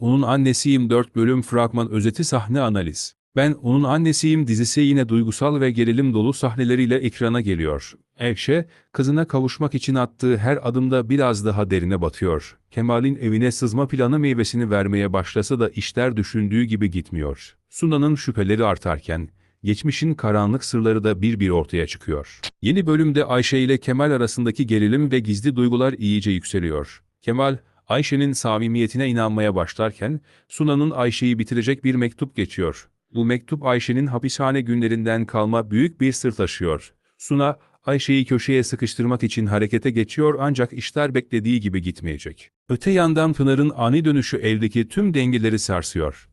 Onun Annesiyim 4 bölüm fragman özeti sahne analiz. Ben Onun Annesiyim dizisi yine duygusal ve gerilim dolu sahneleriyle ekrana geliyor. Ekşe, kızına kavuşmak için attığı her adımda biraz daha derine batıyor. Kemal'in evine sızma planı meyvesini vermeye başlasa da işler düşündüğü gibi gitmiyor. Suna'nın şüpheleri artarken, geçmişin karanlık sırları da bir bir ortaya çıkıyor. Yeni bölümde Ayşe ile Kemal arasındaki gerilim ve gizli duygular iyice yükseliyor. Kemal, Ayşe'nin samimiyetine inanmaya başlarken, Suna'nın Ayşe'yi bitirecek bir mektup geçiyor. Bu mektup Ayşe'nin hapishane günlerinden kalma büyük bir sır taşıyor. Suna, Ayşe'yi köşeye sıkıştırmak için harekete geçiyor ancak işler beklediği gibi gitmeyecek. Öte yandan Pınar'ın ani dönüşü evdeki tüm dengeleri sarsıyor.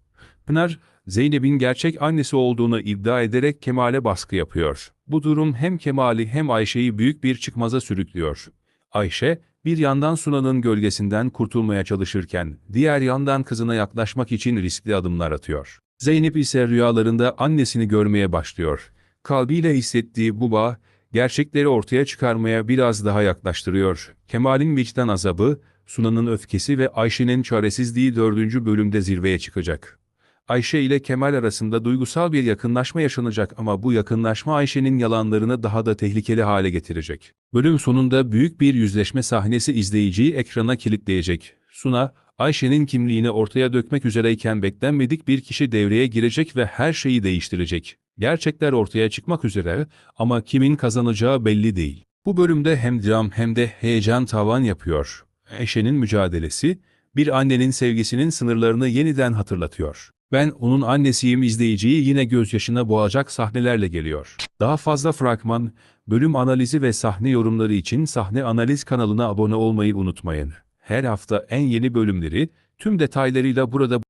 Pınar, Zeynep'in gerçek annesi olduğunu iddia ederek Kemal'e baskı yapıyor. Bu durum hem Kemal'i hem Ayşe'yi büyük bir çıkmaza sürüklüyor. Ayşe, bir yandan Suna'nın gölgesinden kurtulmaya çalışırken, diğer yandan kızına yaklaşmak için riskli adımlar atıyor. Zeynep ise rüyalarında annesini görmeye başlıyor. Kalbiyle hissettiği bu bağ, gerçekleri ortaya çıkarmaya biraz daha yaklaştırıyor. Kemal'in vicdan azabı, Suna'nın öfkesi ve Ayşe'nin çaresizliği dördüncü bölümde zirveye çıkacak. Ayşe ile Kemal arasında duygusal bir yakınlaşma yaşanacak ama bu yakınlaşma Ayşe'nin yalanlarını daha da tehlikeli hale getirecek. Bölüm sonunda büyük bir yüzleşme sahnesi izleyiciyi ekrana kilitleyecek. Suna, Ayşe'nin kimliğini ortaya dökmek üzereyken beklenmedik bir kişi devreye girecek ve her şeyi değiştirecek. Gerçekler ortaya çıkmak üzere ama kimin kazanacağı belli değil. Bu bölümde hem dram hem de heyecan tavan yapıyor. Ayşe'nin mücadelesi, bir annenin sevgisinin sınırlarını yeniden hatırlatıyor. Ben onun annesiyim izleyiciyi yine gözyaşına boğacak sahnelerle geliyor. Daha fazla fragman, bölüm analizi ve sahne yorumları için Sahne Analiz kanalına abone olmayı unutmayın. Her hafta en yeni bölümleri tüm detaylarıyla burada